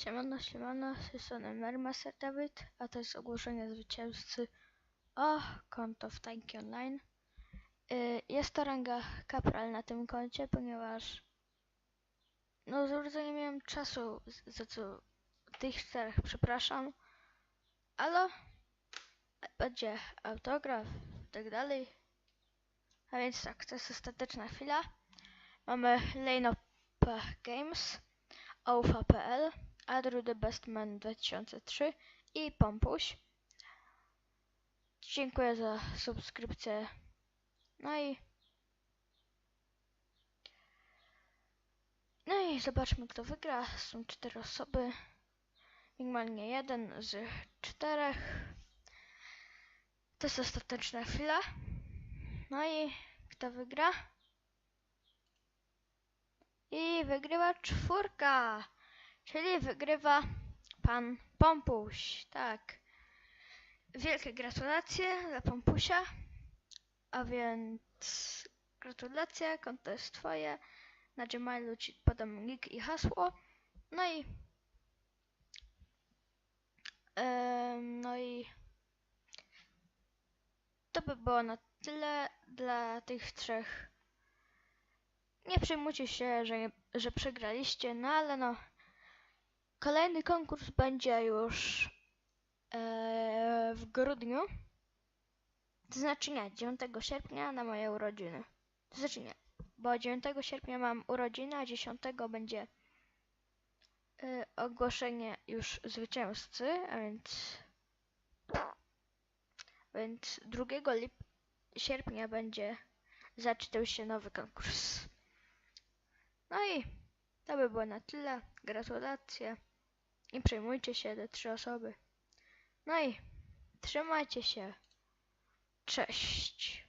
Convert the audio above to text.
Siemano, siemano, z tej strony Mermaster David, a to jest ogłoszenie zwycięzcy o konto w Tanki Online. Y, Jest to ranga kapral na tym koncie, ponieważ no bardzo nie miałem czasu, z- za co tych czterech przepraszam, ale będzie autograf i tak dalej. A więc tak, to jest ostateczna chwila. Mamy Lane Games, Oufa.pl, Adru the Bestman 2003 i Pompuś. Dziękuję za subskrypcję. No i No i zobaczmy kto wygra. Są cztery osoby. Minimalnie jeden z czterech. To jest ostateczna chwila. No i kto wygra? I wygrywa czwórka. Czyli wygrywa pan Pompuś. Tak. Wielkie gratulacje dla Pompusia. A więc gratulacje, konto jest twoje. Na Gmailu ci podam link i hasło. No i em, no i to by było na tyle dla tych trzech. Nie przejmujcie się, że, że przegraliście, no ale no. Kolejny konkurs będzie już e, w grudniu. To znaczy nie, 9 sierpnia na moje urodziny. To znaczy nie, bo 9 sierpnia mam urodziny, a 10 będzie e, ogłoszenie już zwycięzcy, a więc więc 2 lip sierpnia będzie zaczynał się nowy konkurs. No i to by było na tyle. Gratulacje. Nie przejmujcie się, te trzy osoby. No i trzymajcie się. Cześć.